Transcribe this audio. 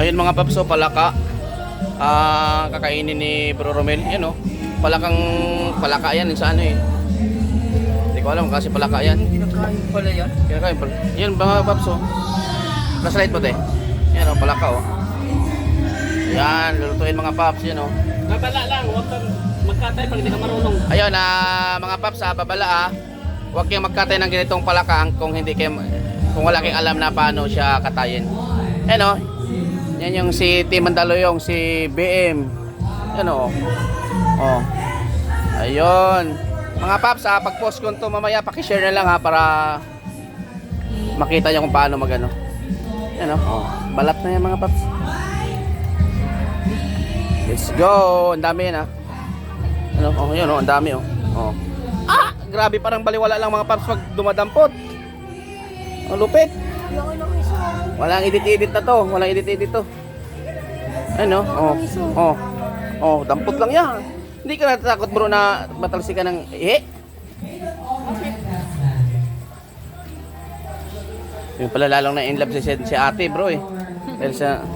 Ayun mga papso, palaka. Ah, kakainin ni Bro Romel. Yan oh. Palakang palaka yan sa ano eh. Hindi ko alam kasi palaka yan. Kinakain pala yan. Kinakain pala. Yan mga papso. Flashlight po te. Yan oh, palaka oh. Yan, lulutuin mga paps yan oh. Babala lang, huwag kang magkatay pag hindi ka marunong. Ayun ah, mga paps ah, babala ah. Huwag kayong magkatay ng ganitong palaka kung hindi kayo kung wala kayong alam na paano siya katayin. Yan oh. Yan yung si Tim Mandaloyong, si BM. Yan oh. Oh. Ayun. Mga paps ah, pag-post ko to mamaya paki-share na lang ha para makita niyo kung paano magano. Yan oh. oh. Balat na yan mga paps. Let's go. Ang dami yan ah. Ano? Oh, yun oh, ang dami oh. Oh. Ah, grabe parang baliwala lang mga paps pag dumadampot. Ang lupit. Laki ng isa. Walang edit-edit na to. Walang edit-edit to. Ano? Oh. Oh. Oh, dampot lang yan. Hindi ka natatakot bro na matalsi ka ng eh? Yung pala lalong na in love si, si ate bro eh. Dahil sa